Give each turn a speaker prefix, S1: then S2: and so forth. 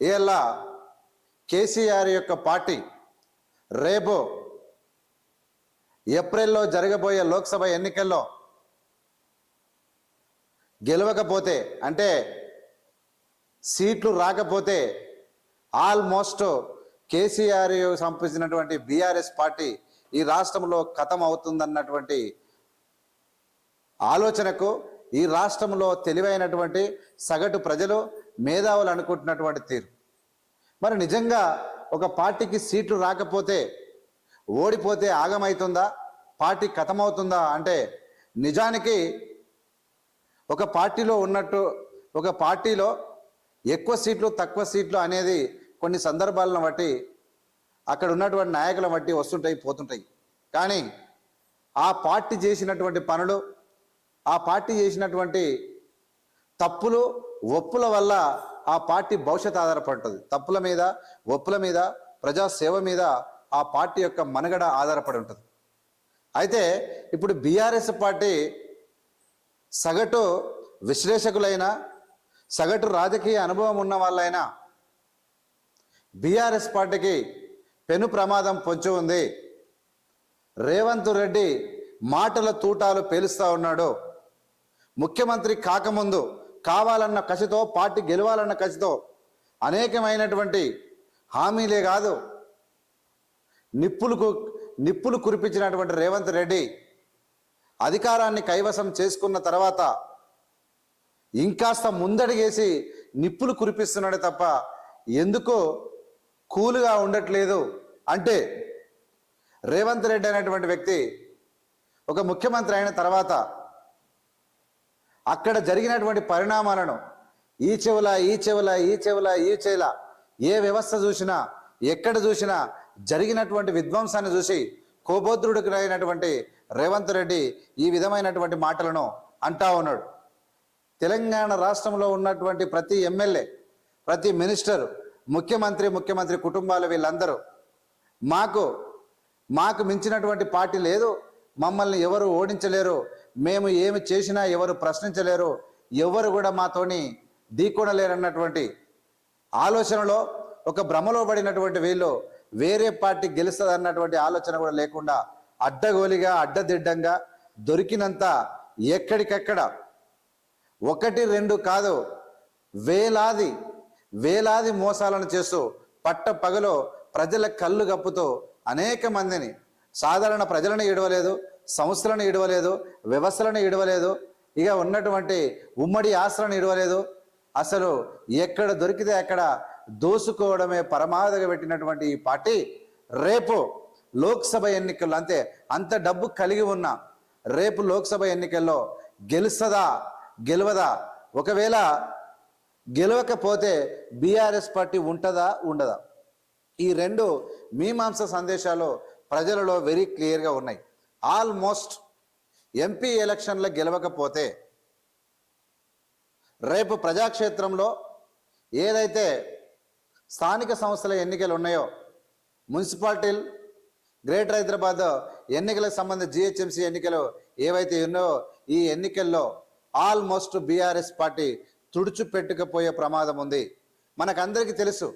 S1: ఇలా కేసీఆర్ యొక్క పార్టీ రేపు ఏప్రిల్లో జరగబోయే లోక్సభ ఎన్నికల్లో గెలవకపోతే అంటే సీట్లు రాకపోతే ఆల్మోస్ట్ కేసీఆర్ సంపించినటువంటి బీఆర్ఎస్ పార్టీ ఈ రాష్ట్రంలో ఖతం అవుతుందన్నటువంటి ఆలోచనకు ఈ రాష్ట్రంలో తెలివైనటువంటి సగటు ప్రజలు మేధావులు అనుకుంటున్నటువంటి తీరు. మరి నిజంగా ఒక పార్టీకి సీట్లు రాకపోతే ఓడిపోతే ఆగమవుతుందా పార్టీ ఖతమవుతుందా అంటే నిజానికి ఒక పార్టీలో ఉన్నట్టు ఒక పార్టీలో ఎక్కువ సీట్లు తక్కువ సీట్లు అనేది కొన్ని సందర్భాలను బట్టి అక్కడ ఉన్నటువంటి నాయకులను బట్టి వస్తుంటాయి పోతుంటాయి. కానీ ఆ పార్టీ చేసినటువంటి పనులు ఆ పార్టీ చేసినటువంటి తప్పులు ఒప్పుల వల్ల ఆ పార్టీ భవిష్యత్ ఆధారపడుతుంది. తప్పుల మీద ఒప్పుల మీద ప్రజాసేవ మీద ఆ పార్టీ యొక్క మనుగడ ఆధారపడి ఉంటుంది. అయితే ఇప్పుడు బీఆర్ఎస్ పార్టీ సగటు విశ్లేషకులైనా సగటు రాజకీయ అనుభవం ఉన్న వాళ్ళైనా బీఆర్ఎస్ పార్టీకి పెను ప్రమాదం పొంచి ఉంది. రేవంత్ రెడ్డి మాటల తూటాలు పేలుస్తూ ఉన్నాడు. ముఖ్యమంత్రి కాకముందు కావాలన్న కసితో పార్టీ గెలవాలన్న కసితో అనేకమైనటువంటి హామీలే కాదు నిప్పులకు నిప్పులు కురిపించినటువంటి రేవంత్ రెడ్డి అధికారాన్ని కైవసం చేసుకున్న తర్వాత ఇంకాస్త ముందడిగేసి నిప్పులు కురిపిస్తున్నాడే తప్ప ఎందుకో కూలుగా ఉండట్లేదు అంటే రేవంత్ రెడ్డి అనేటువంటి వ్యక్తి ఒక ముఖ్యమంత్రి అయిన తర్వాత అక్కడ జరిగినటువంటి పరిణామాలను ఈ చెవుల ఈ చెవుల ఈ చెవుల ఈ చెవుల ఏ వ్యవస్థ చూసినా ఎక్కడ చూసినా జరిగినటువంటి విధ్వంసాన్ని చూసి కోబోద్రుడికి రేవంత్ రెడ్డి ఈ విధమైనటువంటి మాటలను అంటా ఉన్నాడు. తెలంగాణ రాష్ట్రంలో ఉన్నటువంటి ప్రతి ఎమ్మెల్యే ప్రతి మినిస్టర్ ముఖ్యమంత్రి ముఖ్యమంత్రి కుటుంబాలు వీళ్ళందరూ మాకు మాకు మించినటువంటి పార్టీ లేదు మమ్మల్ని ఎవరు ఓడించలేరు మేము ఏమి చేసినా ఎవరు ప్రశ్నించలేరు ఎవరు కూడా మాతోని ఢీకొనలేరన్నటువంటి ఆలోచనలో ఒక భ్రమలో పడినటువంటి వీళ్ళు వేరే పార్టీ గెలుస్తుంది అన్నటువంటి ఆలోచన కూడా లేకుండా అడ్డగోలిగా అడ్డదిడ్డంగా దొరికినంత ఎక్కడికెక్కడ ఒకటి రెండు కాదు వేలాది వేలాది మోసాలను చేస్తూ పట్ట పగలో ప్రజల కళ్ళు కప్పుతూ అనేక మందిని సాధారణ ప్రజలను ఇడవలేదు సంస్థలను ఇడవలేదు వ్యవస్థలను ఇడవలేదు ఇక ఉన్నటువంటి ఉమ్మడి ఆస్తులను ఇడవలేదు. అసలు ఎక్కడ దొరికితే అక్కడ దోసుకోవడమే పరమావధిగా పెట్టినటువంటి ఈ పార్టీ రేపు లోక్సభ ఎన్నికల్లో అంతే అంత డబ్బు కలిగి ఉన్న రేపు లోక్సభ ఎన్నికల్లో గెలుస్తుందా గెలవదా? ఒకవేళ గెలవకపోతే బీఆర్ఎస్ పార్టీ ఉంటుందా ఉండదా? ఈ రెండు మీమాంస సందేశాలు ప్రజలలో వెరీ క్లియర్గా ఉన్నాయి. ఆల్మోస్ట్ ఎంపీ ఎలక్షన్లో గెలవకపోతే రేపు ప్రజాక్షేత్రంలో ఏదైతే స్థానిక సంస్థల ఎన్నికలు ఉన్నాయో మున్సిపాలిటీలు గ్రేటర్ హైదరాబాద్ ఎన్నికలకు సంబంధించి జిహెచ్ఎంసీ ఎన్నికలు ఏవైతే ఉన్నాయో ఈ ఎన్నికల్లో ఆల్మోస్ట్ బీఆర్ఎస్ పార్టీ తుడుచుపెట్టుకుపోయే ప్రమాదం ఉంది. మనకందరికీ తెలుసు